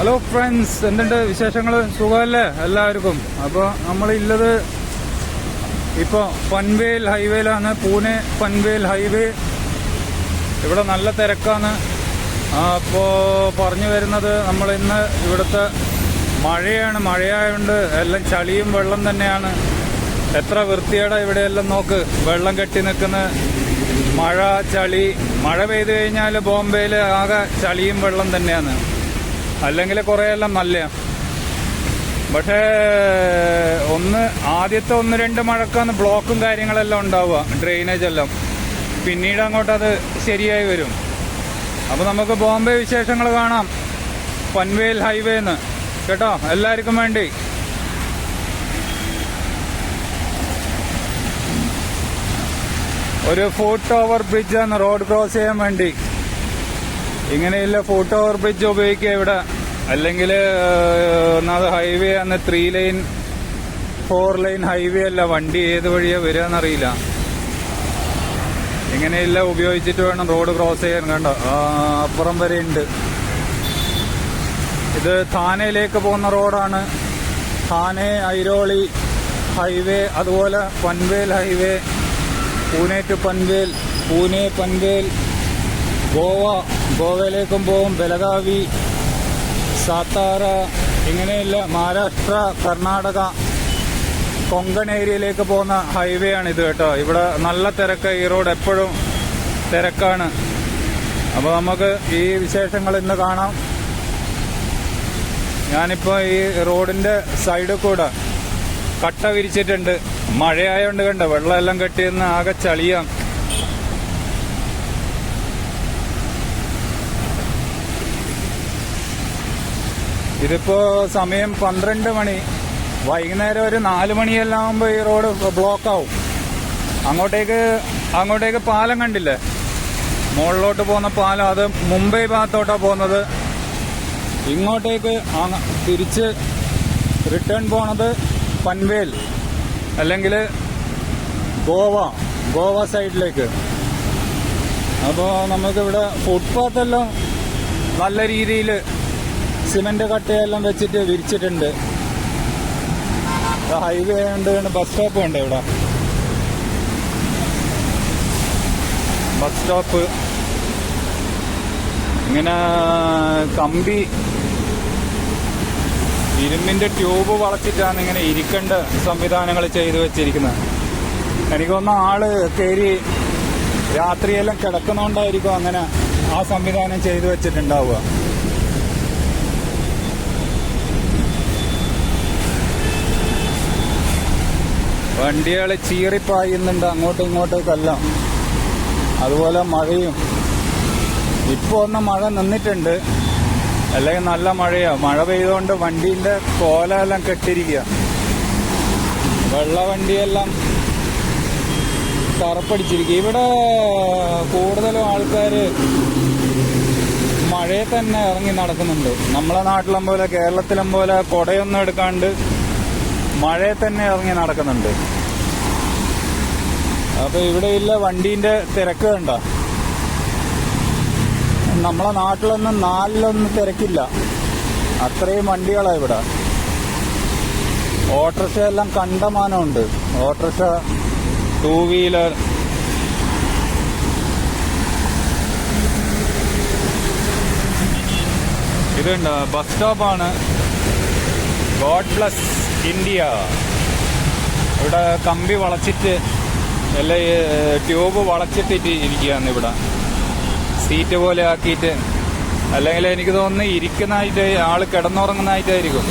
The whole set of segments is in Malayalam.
ഹലോ ഫ്രണ്ട്സ് എന്തുണ്ട് വിശേഷങ്ങൾ സുഖമല്ലേ? എല്ലാവർക്കും. അപ്പോൾ നമ്മളില്ലത് ഇപ്പോൾ പൻവേൽ ഹൈവേയിലാണ്. പൂനെ പൻവേൽ ഹൈവേ. ഇവിടെ നല്ല തിരക്കാണ്. അപ്പോൾ പറഞ്ഞു വരുന്നത് നമ്മൾ ഇന്ന് ഇവിടുത്തെ മഴയാണ്. മഴയായതുകൊണ്ട് എല്ലാം ചളിയും വെള്ളം തന്നെയാണ്. എത്ര വൃത്തിയേടാ ഇവിടെയെല്ലാം നോക്ക്. വെള്ളം കെട്ടി നിൽക്കുന്ന. മഴ ചളി. മഴ പെയ്തു കഴിഞ്ഞാൽ ബോംബെയിൽ ആകെ ചളിയും വെള്ളം തന്നെയാണ്. അല്ലെങ്കിൽ കുറേയെല്ലാം നല്ല പക്ഷേ ഒന്ന് ആദ്യത്തെ ഒന്ന് രണ്ട് മഴക്കാന്ന് ബ്ലോക്കും കാര്യങ്ങളെല്ലാം ഉണ്ടാവുക ഡ്രെയിനേജ് എല്ലാം. പിന്നീട് അങ്ങോട്ട് അത് ശരിയായി വരും. അപ്പോൾ നമുക്ക് ബോംബെ വിശേഷങ്ങൾ കാണാം. പൻവേൽ ഹൈവേന്ന്. കേട്ടോ? എല്ലാവർക്കും വേണ്ടി. ഒരു ഫോർട്ട് ഓവർ ബ്രിഡ്ജ് ആണ് റോഡ് ക്രോസ് ചെയ്യാൻ വേണ്ടി. ഇങ്ങനെയുള്ള ഫോട്ടോ ഓവർ ബ്രിഡ്ജ് ഉപയോഗിക്കുക ഇവിടെ. അല്ലെങ്കിൽ ഒന്നാമത് ഹൈവേ ആണ് three lane four lane highway അല്ല വണ്ടി ഏത് വഴിയാ വരിക എന്നറിയില്ല. ഇങ്ങനെയല്ല ഉപയോഗിച്ചിട്ട് വേണം റോഡ് ക്രോസ് ചെയ്യാൻ കണ്ടോ? അപ്പുറം വരെ ഉണ്ട്. ഇത് താനയിലേക്ക് പോകുന്ന റോഡാണ് താനെ ഐരോളി ഹൈവേ അതുപോലെ പൻവേൽ ഹൈവേ പൂനെ ടു പൻവേൽ പൂനെ പൻവേൽ ഗോവ ഗോവയിലേക്കും പോകും. ബലഗാവി സാത്താറ ഇങ്ങനെയുള്ള മഹാരാഷ്ട്ര കർണാടക കൊങ്കൺ ഏരിയയിലേക്ക് പോകുന്ന ഹൈവേ ആണ് ഇത് കേട്ടോ. ഇവിടെ നല്ല തിരക്ക് ഈ റോഡ് എപ്പോഴും തിരക്കാണ്. അപ്പോൾ നമുക്ക് ഈ വിശേഷങ്ങൾ ഇന്ന് കാണാം. ഞാനിപ്പോൾ ഈ റോഡിന്റെ സൈഡിൽ കൂടെ കട്ട വിരിച്ചിട്ടുണ്ട്. മഴയായോണ്ട് കണ്ട വെള്ളമെല്ലാം കെട്ടിയെന്ന് ആകെ ചളിയാം ഇതിപ്പോ സമയം പന്ത്രണ്ട് മണി. വൈകുന്നേരം ഒരു നാല് മണിയെല്ലാം ആകുമ്പോൾ ഈ റോഡ് ബ്ലോക്ക് ആവും. അങ്ങോട്ടേക്ക് അങ്ങോട്ടേക്ക് പാലം കണ്ടില്ലേ? മുകളിലോട്ട് പോകുന്ന പാലം അത് മുംബൈ ഭാഗത്തോട്ടാ പോകുന്നത്. ഇങ്ങോട്ടേക്ക് തിരിച്ച് റിട്ടേൺ പോണത് പൻവേൽ അല്ലെങ്കിൽ ഗോവ ഗോവ സൈഡിലേക്ക് അപ്പോൾ നമുക്കിവിടെ ഫുട്പാത്തെല്ലാം നല്ല രീതിയിൽ സിമന്റ് കട്ടയെല്ലാം വെച്ചിട്ട് വിരിച്ചിട്ടുണ്ട്. ഹൈവേ ഉണ്ട് ബസ് സ്റ്റോപ്പ് ഉണ്ട് ഇവിടെ. ബസ് സ്റ്റോപ്പ് ഇങ്ങനെ കമ്പി ഇരുമ്പിന്റെ ട്യൂബ് വളച്ചിട്ടാണ് ഇങ്ങനെ ഇരിക്കേണ്ട സംവിധാനങ്ങൾ ചെയ്തു വെച്ചിരിക്കുന്നത്. എനിക്ക് തോന്നുന്നു ആൾ കയറി രാത്രിയെല്ലാം കിടക്കുന്നോണ്ടായിരിക്കും അങ്ങനെ ആ സംവിധാനം ചെയ്തു വെച്ചിട്ടുണ്ടാവുക. വണ്ടികൾ ചീറിപ്പായുന്നുണ്ട് അങ്ങോട്ടും ഇങ്ങോട്ടേക്കെല്ലാം അതുപോലെ മഴയും. ഇപ്പൊ ഒന്ന് മഴ നിന്നിട്ടുണ്ട്. അല്ലെങ്കിൽ നല്ല മഴയാ. മഴ പെയ്തുകൊണ്ട് വണ്ടീന്റെ കോലെല്ലാം കെട്ടിരിക്കുക വെള്ളവണ്ടിയെല്ലാം കറപ്പടിച്ചിരിക്കുക ഇവിടെ കൂടുതലും ആൾക്കാര് മഴയെ തന്നെ ഇറങ്ങി നടക്കുന്നുണ്ട്. നമ്മളെ നാട്ടിലും പോലെ കേരളത്തിലും പോലെ കൊടയൊന്നും എടുക്കാണ്ട് മഴയെ തന്നെ ഇറങ്ങി നടക്കുന്നുണ്ട്. അപ്പൊ ഇവിടെ ഇല്ല വണ്ടീന്റെ തിരക്ക് കണ്ട? നമ്മളെ നാട്ടിലൊന്നും നാലിലൊന്നും തിരക്കില്ല. അത്രയും വണ്ടികളാ ഇവിടെ. ഓട്ടോറിക്ഷ എല്ലാം കണ്ടമാനമുണ്ട് ഓട്ടോറിക്ഷ ടൂ വീലർ ഇതുണ്ട്? ബസ് സ്റ്റോപ്പാണ്. God bless India. ഇവിടെ കമ്പി വളച്ചിട്ട് അല്ല ട്യൂബ് വളച്ചിട്ടിട്ട് ഇരിക്കുകയാണ് ഇവിടെ. സീറ്റ് പോലെ ആക്കിയിട്ട്. അല്ലെങ്കിൽ എനിക്ക് തോന്നുന്നു ഇരിക്കുന്നതായിട്ട് ആൾ കിടന്നുറങ്ങുന്നതായിട്ടായിരിക്കും.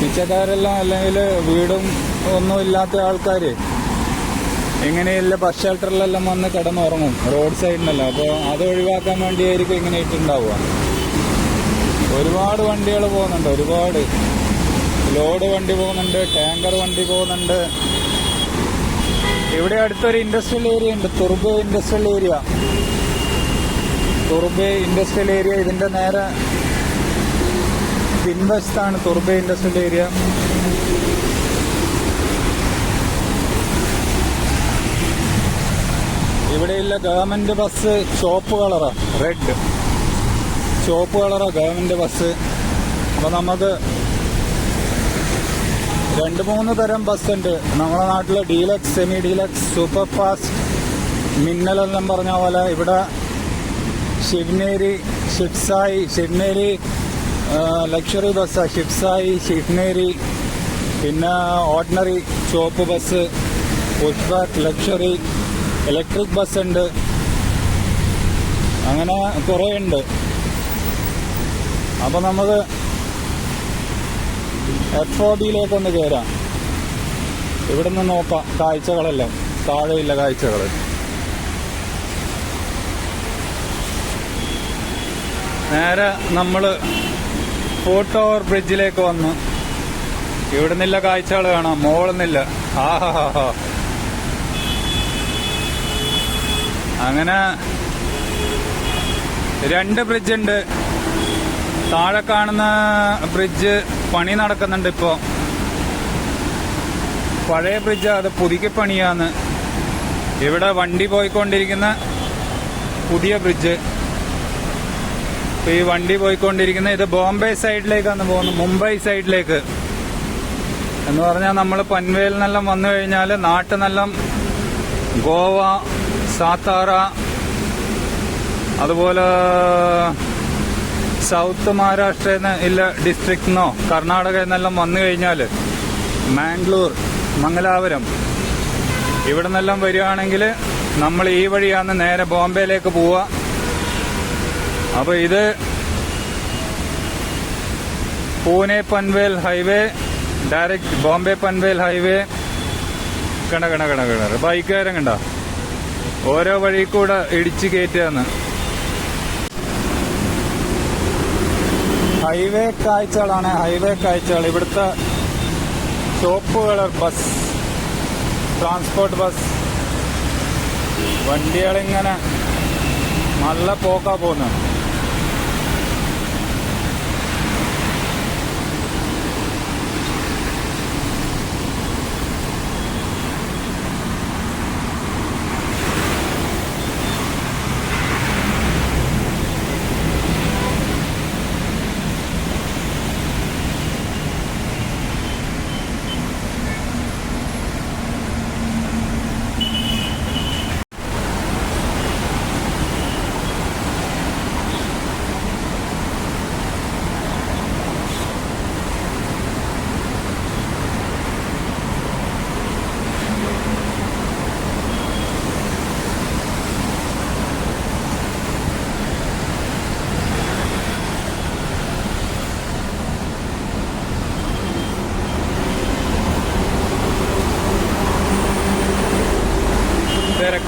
പിച്ചക്കാരെല്ലാം അല്ലെങ്കിൽ വീടും ഒന്നും ഇല്ലാത്ത ആൾക്കാർ ഇങ്ങനെയുള്ള ബസ് ഷെൽട്ടറിലെല്ലാം വന്ന് കിടന്നുറങ്ങും റോഡ് സൈഡിനല്ല. അപ്പോൾ അത് ഒഴിവാക്കാൻ വേണ്ടിയായിരിക്കും ഇങ്ങനെ ഇട്ടുണ്ടാവുക. ഒരുപാട് വണ്ടികൾ പോകുന്നുണ്ട് ഒരുപാട്. ലോഡ് വണ്ടി പോകുന്നുണ്ട് ടാങ്കർ വണ്ടി പോകുന്നുണ്ട്. ഇവിടെ അടുത്തൊരു ഇൻഡസ്ട്രിയൽ ഏരിയ ഉണ്ട്. Thurbe industrial area Thurbe industrial area ഇതിന്റെ നേരെ പിൻവശത്താണ് തുർബെ ഇൻഡസ്ട്രിയൽ ഏരിയ ഇവിടെയുള്ള ഗവൺമെന്റ് ബസ് ചോപ്പ് കളറാ റെഡ് ചുവപ്പ് കളറാ ഗവൺമെന്റ് ബസ് അപ്പൊ നമുക്ക് രണ്ട് മൂന്ന് തരം ബസ് ഉണ്ട്. നമ്മുടെ നാട്ടിലെ deluxe semi deluxe super fast മിന്നൽ എല്ലാം പറഞ്ഞ പോലെ ഇവിടെ ഷിവ്നേരി ഷിപ്സായി ഷിവ്നേരി ലക്ഷറി ബസ്സാ ഷിപ്സായി ഷിവ്നേരി പിന്നെ ഓർഡിനറി ചോപ്പ് bus pushback luxury electric bus ഉണ്ട്. അങ്ങനെ കുറേ ഉണ്ട്. അപ്പൊ നമുക്ക് എഫ് ഒ ഡിയിലേക്കൊന്ന് കയറാം ഇവിടെ നിന്ന് നോക്കാം. കാഴ്ചകളെല്ലാം? താഴെയില്ല കാഴ്ചകൾ നേരെ നമ്മൾ ഫോർട്ട് ഓവർ ബ്രിഡ്ജിലേക്ക് വന്നു. നിന്നില്ല കാഴ്ചകൾ കാണാം. മോളുന്നില്ല. ആഹാ അങ്ങനെ രണ്ട് ബ്രിഡ്ജ് ഉണ്ട്. താഴെ കാണുന്ന ബ്രിഡ്ജ് പണി നടക്കുന്നുണ്ട് ഇപ്പോ. പഴയ ബ്രിഡ്ജ് അത് പുതുക്കി പണിയാന്ന് ഇവിടെ വണ്ടി പോയിക്കൊണ്ടിരിക്കുന്ന പുതിയ ബ്രിഡ്ജ് ഈ വണ്ടി പോയിക്കൊണ്ടിരിക്കുന്ന ഇത് ബോംബെ സൈഡിലേക്കാണ് പോകുന്നത് മുംബൈ സൈഡിലേക്ക് എന്ന് പറഞ്ഞാൽ നമ്മൾ പൻവേൽ നിന്നെല്ലാം വന്നു കഴിഞ്ഞാൽ നാട്ടിനെല്ലാം ഗോവ സാത്താറ അതുപോലെ സൗത്ത് മഹാരാഷ്ട്ര ഇല്ല ഡിസ്ട്രിക്റ്റിന്നോ കർണാടക എന്നെല്ലാം വന്നു കഴിഞ്ഞാൽ മാംഗ്ലൂർ മംഗലാപുരം. ഇവിടെ നിന്നെല്ലാം വരികയാണെങ്കിൽ നമ്മൾ ഈ വഴിയാണ് നേരെ ബോംബെയിലേക്ക് പോവുക. അപ്പൊ ഇത് Pune Panvel highway direct Bombay Panvel highway. കണ്ട കണ്ട കണ്ട കണ്ട ബൈക്കുകാരൻ കണ്ട? ഓരോ വഴി കൂടെ ഇടിച്ചു കയറ്റുകയെന്ന് ഹൈവേ കാഴ്ചകളാണ്. ഹൈവേ കാഴ്ചകൾ. ഇവിടുത്തെ ഷോപ്പുകൾ ബസ് ട്രാൻസ്പോർട്ട് ബസ്. വണ്ടികളിങ്ങനെ നല്ല പോക്കാ പോകുന്നത്.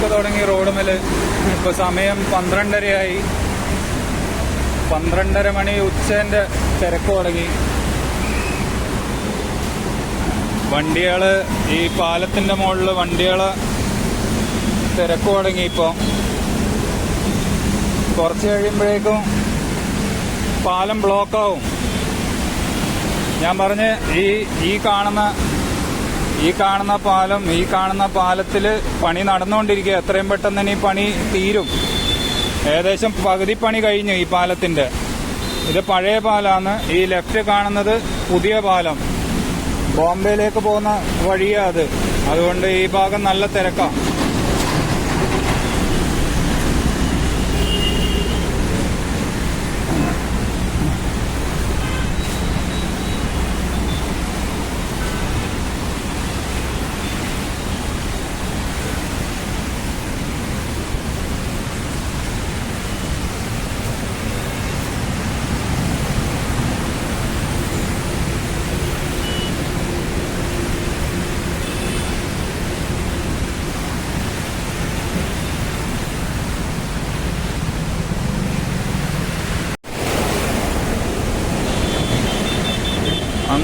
തിരക്ക് തുടങ്ങി റോഡ് മേൽ ഇപ്പൊ സമയം പന്ത്രണ്ടരയായി. പന്ത്രണ്ടര മണി ഉച്ചന്റെ തിരക്ക് തുടങ്ങി. വണ്ടികൾ ഈ പാലത്തിന്റെ മുകളിൽ വണ്ടികൾ തിരക്ക് തുടങ്ങി ഇപ്പൊ. കുറച്ച് കഴിയുമ്പോഴേക്കും പാലം ബ്ലോക്കാവും ഞാൻ പറഞ്ഞ് ഈ ഈ കാണുന്ന ഈ കാണുന്ന പാലം ഈ കാണുന്ന പാലത്തിൽ പണി നടന്നുകൊണ്ടിരിക്കുക. എത്രയും പെട്ടെന്ന് തന്നെ ഈ പണി തീരും. ഏകദേശം പകുതി പണി കഴിഞ്ഞു ഈ പാലത്തിന്റെ. ഇത് പഴയ പാലാണ്. ഈ ലെഫ്റ്റ് കാണുന്നത് പുതിയ പാലം. ബോംബെയിലേക്ക് പോകുന്ന വഴിയാ അത്. അതുകൊണ്ട് ഈ ഭാഗം നല്ല തിരക്കാ.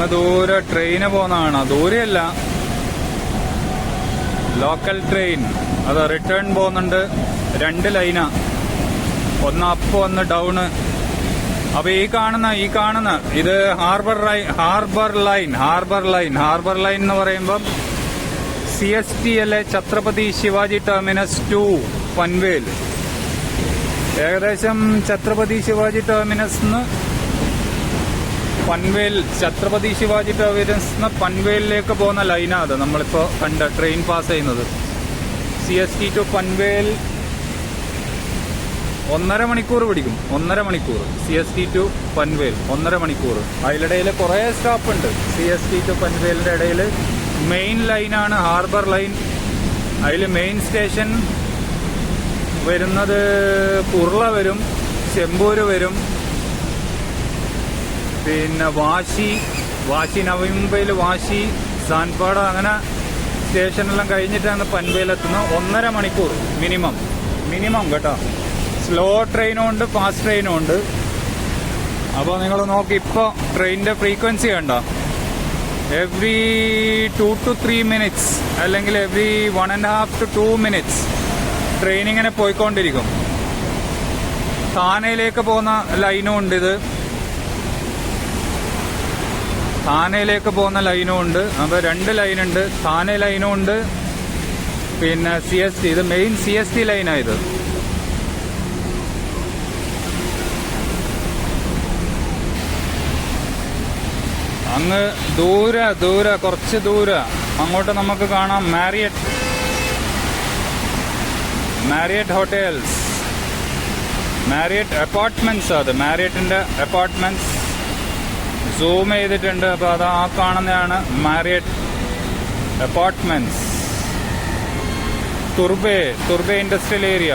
അങ്ങ് ദൂരെ ട്രെയിന് പോകുന്നതാണ്. ദൂരെയല്ല. ലോക്കൽ ട്രെയിൻ അത് റിട്ടേൺ പോകുന്നുണ്ട്. രണ്ട് ലൈനാ ഒന്ന് അപ്പ് ഒന്ന് ഡൗണ് അപ്പൊ ഈ കാണുന്ന ഈ കാണുന്ന ഇത് harbour line harbour line harbour line harbour line എന്ന് പറയുമ്പം സി എസ് ടി അല്ലെ ഛത്രപതി ശിവാജി ടെർമിനസ് ടു പൻവേൽ. ഏകദേശം ഛത്രപതി ശിവാജി ടെർമിനസ് പൻവേൽ ഛത്രപതി ശിവാജി ടെർമിനസ് എന്ന പൻവേലിലേക്ക് പോകുന്ന ലൈനാണ് അത്. നമ്മളിപ്പോൾ കണ്ട ട്രെയിൻ പാസ് ചെയ്യുന്നത്. C S T to Panvel ഒന്നര മണിക്കൂർ പിടിക്കും. ഒന്നര മണിക്കൂർ. C S T to Panvel ഒന്നര മണിക്കൂർ. അതിലിടയിൽ കുറേ സ്റ്റോപ്പ് ഉണ്ട്. സി എസ് ടി ടു പൻവേലിന്റെ ഇടയിൽ മെയിൻ ലൈനാണ് ഹാർബർ ലൈൻ അതിൽ മെയിൻ സ്റ്റേഷൻ വരുന്നത് കുർള വരും ചെമ്പൂര് വരും പിന്നെ വാശി വാശി നവംബയിൽ വാശി സാൻപാട അങ്ങനെ സ്റ്റേഷനെല്ലാം കഴിഞ്ഞിട്ടാണ് പൻവയിലെത്തുന്നത് ഒന്നര മണിക്കൂർ മിനിമം. മിനിമം കേട്ടോ. സ്ലോ ട്രെയിനും ഉണ്ട് ഫാസ്റ്റ് ട്രെയിനും ഉണ്ട് അപ്പോൾ നിങ്ങൾ നോക്കി ഇപ്പോൾ ട്രെയിനിന്റെ ഫ്രീക്വൻസി കണ്ടോ. Every two to three minutes അല്ലെങ്കിൽ every one and half to two minutes train ഇങ്ങനെ പോയിക്കൊണ്ടിരിക്കും. താനയിലേക്ക് പോകുന്ന ലൈനും ഉണ്ട് ഇത്. താനയിലേക്ക് പോകുന്ന ലൈനും ഉണ്ട്. അപ്പോൾ രണ്ട് ലൈനുണ്ട്. താനെ ലൈനും ഉണ്ട് പിന്നെ സി എസ് ടി ഇത് മെയിൻ സി എസ് ടി ലൈനാണ് ഇത്. അങ്ങ് ദൂരെ ദൂരെ കുറച്ച് ദൂരെ. അങ്ങോട്ട് നമുക്ക് കാണാം Marriott Marriott hotels Marriott apartments അത്. മാരിയറ്റിന്റെ അപ്പാർട്ട്മെന്റ്സ് സൂം ചെയ്തിട്ടുണ്ട്. അപ്പൊ അത് ആ കാണുന്നതാണ് മാരിയറ്റ് അപ്പാർട്ട്മെന്റ്സ് തുർബെ തുർബെ ഇൻഡസ്ട്രിയൽ ഏരിയ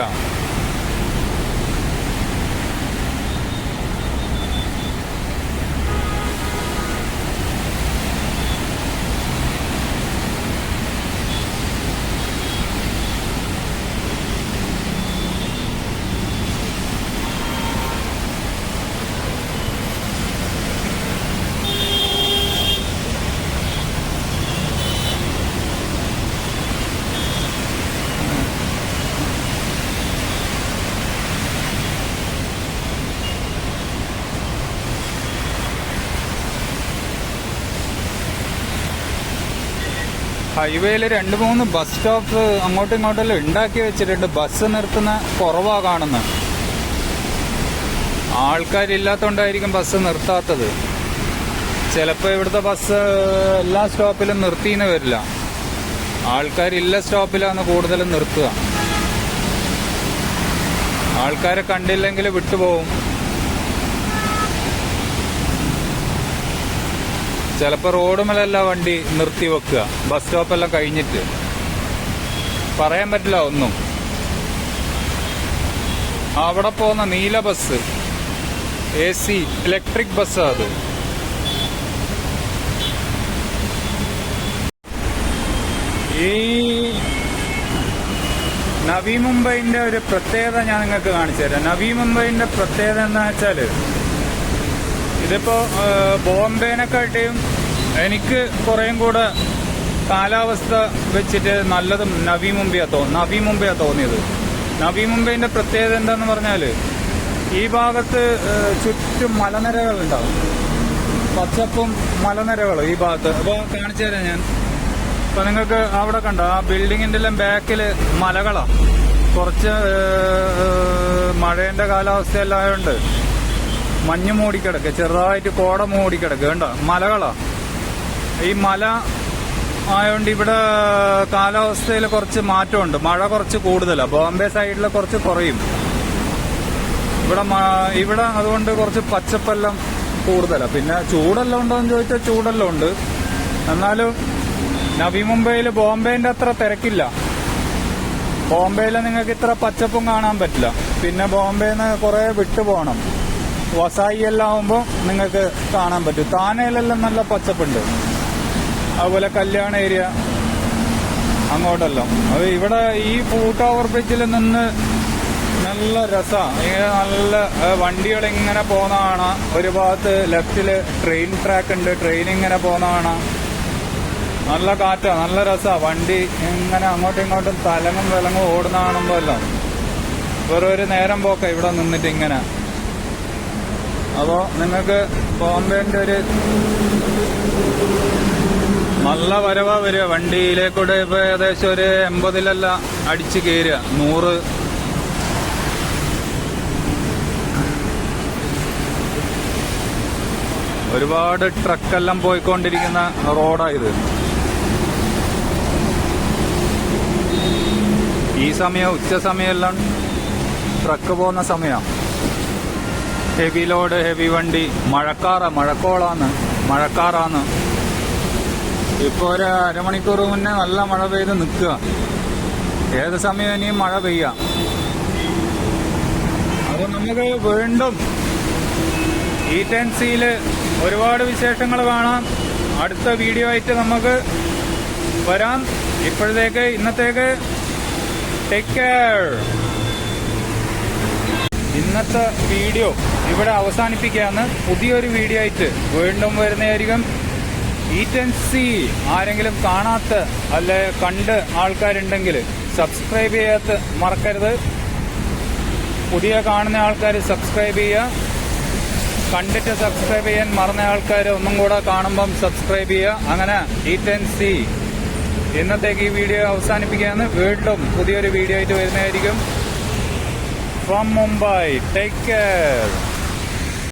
ഹൈവേയിൽ രണ്ട് മൂന്ന് ബസ് സ്റ്റോപ്പ് അങ്ങോട്ടും ഇങ്ങോട്ടെല്ലാം ഉണ്ടാക്കി വെച്ചിട്ടുണ്ട്. ബസ് നിർത്തുന്ന കുറവാ കാണുന്നത് ആൾക്കാരില്ലാത്തോണ്ടായിരിക്കും ബസ് നിർത്താത്തത്. ചിലപ്പോൾ ഇവിടുത്തെ ബസ് എല്ലാ സ്റ്റോപ്പിലും നിർത്തിന്ന് വരില്ല. ആൾക്കാരില്ല സ്റ്റോപ്പിലാണ് കൂടുതലും നിർത്തുക. ആൾക്കാരെ കണ്ടില്ലെങ്കിൽ വിട്ടുപോകും. ചിലപ്പോൾ റോഡുമലല്ല വണ്ടി നിർത്തി വെക്കുക. ബസ് സ്റ്റോപ്പെല്ലാം കഴിഞ്ഞിട്ട്. പറയാൻ പറ്റില്ല ഒന്നും. അവിടെ പോകുന്ന നീല ബസ് എ സി ഇലക്ട്രിക് ബസ്സാണ് അത്. ഈ നവി മുംബൈന്റെ ഒരു പ്രത്യേകത ഞാൻ നിങ്ങൾക്ക് കാണിച്ചു തരാം. നവി മുംബൈന്റെ പ്രത്യേകത എന്താ വെച്ചാൽ ഇതിപ്പോ ബോംബെനെക്കാട്ടിയും എനിക്ക് കുറേയും കൂടെ കാലാവസ്ഥ വെച്ചിട്ട് നല്ലത് നവി മുംബൈയാ തോന്നുന്നു നവി മുംബൈയാ തോന്നിയത്. നവി മുംബൈന്റെ പ്രത്യേകത എന്താന്ന് പറഞ്ഞാൽ ഈ ഭാഗത്ത് ചുറ്റും മലനിരകളുണ്ടാവും. പച്ചപ്പും മലനിരകളും ഈ ഭാഗത്ത്. അപ്പൊ കാണിച്ചു തരാം ഞാൻ. അപ്പൊ നിങ്ങൾക്ക് അവിടെ കണ്ടോ ആ ബിൽഡിങ്ങിന്റെ എല്ലാം ബാക്കിൽ മലകളാ. കുറച്ച് ആ, മഴേന്റെ കാലാവസ്ഥയെല്ലാം ആയതുകൊണ്ട് മഞ്ഞ് മൂടിക്കിടക്ക് ചെറുതായിട്ട് കോട മൂടിക്കിടക്ക് കണ്ടോ? മലകളാ. ഈ മല ആയതുകൊണ്ട് ഇവിടെ കാലാവസ്ഥയിൽ കുറച്ച് മാറ്റമുണ്ട്. മഴ കുറച്ച് കൂടുതലാണ് ബോംബെ സൈഡിൽ കുറച്ച് കുറയും. ഇവിടെ ഇവിടെ അതുകൊണ്ട് കുറച്ച് പച്ചപ്പെല്ലാം കൂടുതലാണ് പിന്നെ ചൂടെല്ലാം ഉണ്ടോ എന്ന് ചോദിച്ചാൽ ചൂടെല്ലാം ഉണ്ട്. എന്നാലും നവി മുംബൈയിൽ ബോംബെന്റെ അത്ര തിരക്കില്ല. ബോംബെയിൽ നിങ്ങൾക്ക് ഇത്ര പച്ചപ്പും കാണാൻ പറ്റില്ല. പിന്നെ ബോംബെന്ന് കുറെ വിട്ടു പോകണം വസായി എല്ലാം ആവുമ്പോൾ നിങ്ങൾക്ക് കാണാൻ പറ്റും. താനയിലെല്ലാം നല്ല പച്ചപ്പുണ്ട്. അതുപോലെ കല്യാണ ഏരിയ അങ്ങോട്ടെല്ലാം. അത് ഇവിടെ ഈ ഫൂട്ട് ഓവർ ബ്രിഡ്ജിൽ നിന്ന് നല്ല രസമാണ് ഇങ്ങനെ നല്ല വണ്ടികൾ ഇങ്ങനെ പോകുന്ന കാണാം. ഒരു ഭാഗത്ത് ലെഫ്റ്റിൽ ട്രെയിൻ ട്രാക്ക് ഉണ്ട്. ട്രെയിൻ ഇങ്ങനെ പോകുന്ന കാണാം. നല്ല കാറ്റാ. നല്ല രസാ. വണ്ടി ഇങ്ങനെ അങ്ങോട്ടും ഇങ്ങോട്ടും തലങ്ങും വിലങ്ങും ഓടുന്ന കാണുമ്പോ എല്ലാം വെറും ഒരു നേരം പോക്ക ഇവിടെ നിന്നിട്ട് ഇങ്ങനെ. അപ്പോ നിങ്ങൾക്ക് ബോംബെന്റെ ഒരു നല്ല വരവാ വരിക. വണ്ടിയിലേക്കൂടെ ഇപ്പൊ ഏകദേശം ഒരു എൺപതിലല്ല അടിച്ചു കയറുക നൂറ്. ഒരുപാട് ട്രക്കെല്ലാം പോയിക്കൊണ്ടിരിക്കുന്ന റോഡായത് ഈ സമയം ഉച്ച സമയമെല്ലാം ട്രക്ക് പോകുന്ന സമയം. ഹെവി ലോഡ് ഹെവി വണ്ടി. മഴക്കാറ മഴക്കോളാന്ന്. മഴക്കാറാന്ന്. ഇപ്പൊ ഒരു അരമണിക്കൂർ മുന്നേ നല്ല മഴ പെയ്ത് നിൽക്കുക. ഏത് സമയം ഇനിയും മഴ പെയ്യാം. അപ്പൊ നമുക്ക് വീണ്ടും ഈ ടെൻസിയിൽ ഒരുപാട് വിശേഷങ്ങൾ കാണാം. അടുത്ത വീഡിയോ ആയിട്ട് നമുക്ക് വരാം. ഇപ്പോഴത്തേക്ക് ഇന്നത്തേക്ക് ടേക്ക് കെയർ ഇന്നത്തെ വീഡിയോ ഇവിടെ അവസാനിപ്പിക്കുകയാണ്. പുതിയൊരു വീഡിയോ ആയിട്ട് വീണ്ടും വരുന്നതായിരിക്കും. ഈറ്റൻസി ആരെങ്കിലും കാണാത്ത അല്ലെ കണ്ട് ആൾക്കാരുണ്ടെങ്കിൽ സബ്സ്ക്രൈബ് ചെയ്യാത്ത മറക്കരുത്. പുതിയ കാണുന്ന ആൾക്കാർ സബ്സ്ക്രൈബ് ചെയ്യുക. കണ്ടിട്ട് സബ്സ്ക്രൈബ് ചെയ്യാൻ മറന്ന ആൾക്കാർ ഒന്നും കൂടെ കാണുമ്പം സബ്സ്ക്രൈബ് ചെയ്യുക. അങ്ങനെ ഈറ്റൻസി ഇന്നത്തേക്ക് ഈ വീഡിയോ അവസാനിപ്പിക്കുകയാണ്. വീണ്ടും പുതിയൊരു വീഡിയോ ആയിട്ട് വരുന്നതായിരിക്കും. From Mumbai take care